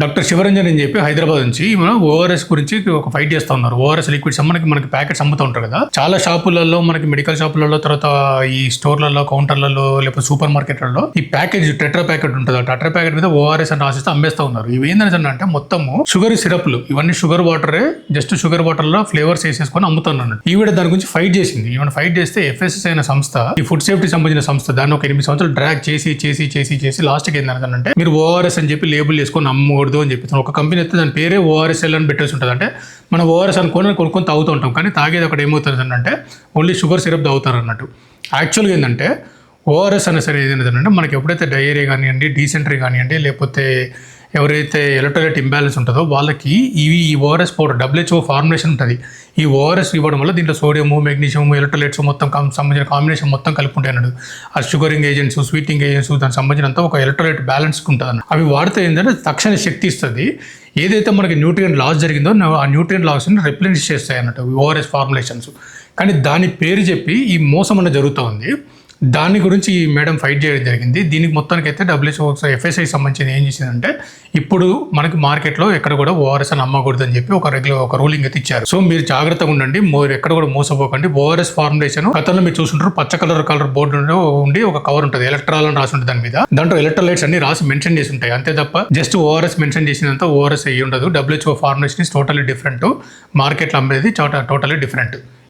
Doctor Shivaranjan అని చెప్పి హైదరాబాద్ నుంచి ఓఆర్ఎస్ గురించి ఒక ఫైట్ చేస్తా ఉన్నారు. ఓఆర్ఎస్ లిక్విడ్స్ మనకి మనకి ప్యాకెట్స్ అమ్ముతూ ఉంటారు కదా. చాలా షాపులలో మనకి మెడికల్ షాపులలో తర్వాత ఈ స్టోర్లలో కౌంటర్లలో లేకపోతే సూపర్ మార్కెట్లలో ఈ ప్యాకేజ్ టెట్రా ప్యాకెట్ ఉంటుంది. టెట్రా ప్యాకెట్ మీద ఓఆర్ఎస్ అని రాసిస్తే అమ్మేస్తా ఉన్నారు. ఇవి ఏంటంటే అంటే మొత్తము షుగర్ సిరప్లు ఇవన్నీ షుగర్ వాటరే జస్ట్ షుగర్ వాటర్లో ఫ్లేవర్స్ వేసేసుకొని అమ్ముతున్నాను ఈవిడ దాని గురించి ఫైట్ చేసింది. ఈవెన్ ఫైట్ చేస్తే ఎఫ్ఎస్ఎస్ అయిన సంస్థ ఈ ఫుడ్ సేఫ్టీ సంబంధించిన సంస్థ దాన్ని ఒక ఎనిమిది సంవత్సరాలు డ్రాగ్ చేసి చేసి చేసి చేసి లాస్ట్కి ఏంటంటే మీరు ఓఆర్ఎస్ అని చెప్పి లేబుల్ చేసుకొని అమ్మకూడదు. అని చెప్పి ఒక కంపెనీ అయితే దాని పేరే ఓఆర్ఎస్ఎల్ అని పెట్టేసి ఉంటుంది. అంటే మనం ఓఆర్ఎస్ అనుకొని కొనుక్కొని తాగుతూ ఉంటాం. కానీ తాగేది అక్కడ ఏమవుతుంది అంటే ఓన్లీ షుగర్ సిరప్ తాగుతారు అన్నట్టు. యాక్చువల్గా ఏంటంటే ఓఆర్ఎస్ అనే సరే ఏదైనా అంటే మనకి ఎప్పుడైతే డయేరియా కానివ్వండి డీసెంటరీ కానివ్వండి లేకపోతే ఎవరైతే ఎలక్ట్రోలైట్ ఇంబ్యాలెన్స్ ఉంటుందో వాళ్ళకి ఇవి ఈ ఓఆర్ఎస్ పౌడర్ డబ్ల్యూహెచ్ఓ ఫార్ములేషన్ ఉంటుంది. ఈ ఓఆర్ఎస్ ఇవ్వడం వల్ల దీంట్లో సోడియము మెగ్నీషియం ఎలక్ట్రోలైట్స్ మొత్తం సంబంధించిన కాంబినేషన్ మొత్తం కలిపి ఉంటాయి ఆ షుగరింగ్ ఏజెంట్స్ స్వీటింగ్ ఏజెంట్స్ దానికి సంబంధించినంత ఒక ఎలక్ట్రోలైట్ బ్యాలెన్స్ ఉంటుంది అవి వాడితే ఏంటంటే తక్షణ శక్తి ఇస్తుంది. ఏదైతే మనకి న్యూట్రియంట్ లాస్ జరిగిందో ఆ న్యూట్రియంట్ లాస్ని రిప్లెనిష్ చేస్తాయి అన్నట్టు ఓఆర్ఎస్ ఫార్ములేషన్స్ కానీ దాని పేరు చెప్పి ఈ మోసం అన్న జరుగుతూ ఉంది. దాని గురించి ఈ మేడం ఫైట్ చేయడం జరిగింది. దీనికి మొత్తానికి అయితే డబ్ల్యూహెచ్ఓ ఎఫ్ఎస్ఐ సంబంధించి ఏం చేసిందంటే ఇప్పుడు మనకి మార్కెట్లో ఎక్కడ కూడా ఓఆర్ఎస్ అని అమ్మకూడదు అని చెప్పి ఒక రెగ్యులర్ ఒక రూలింగ్ అయితే ఇచ్చారు. సో మీరు జాగ్రత్తగా ఉండండి. మో- ఎక్కడ కూడా మోసపోకండి. ఓఆర్ఎస్ ఫార్ములేషన్ గతంలో మీరు చూసుంటారు పచ్చ కలర్ కలర్ బోర్డు ఉండి ఒక కవర్ ఉంటుంది. ఎలక్ట్రాల్ అని రాసి ఉంటుంది దాని మీద. దాంట్లో ఎలక్ట్రోలైట్స్ అన్ని రాసి మెన్షన్ చేసి ఉంటాయి. అంతే తప్ప జస్ట్ ఓఆర్ఎస్ మెన్షన్ చేసినంత ఓఆర్ఎస్ అయ్యి ఉండదు. WHO formulation is totally different మార్కెట్లో అమ్మేది టోటలీ డిఫరెంట్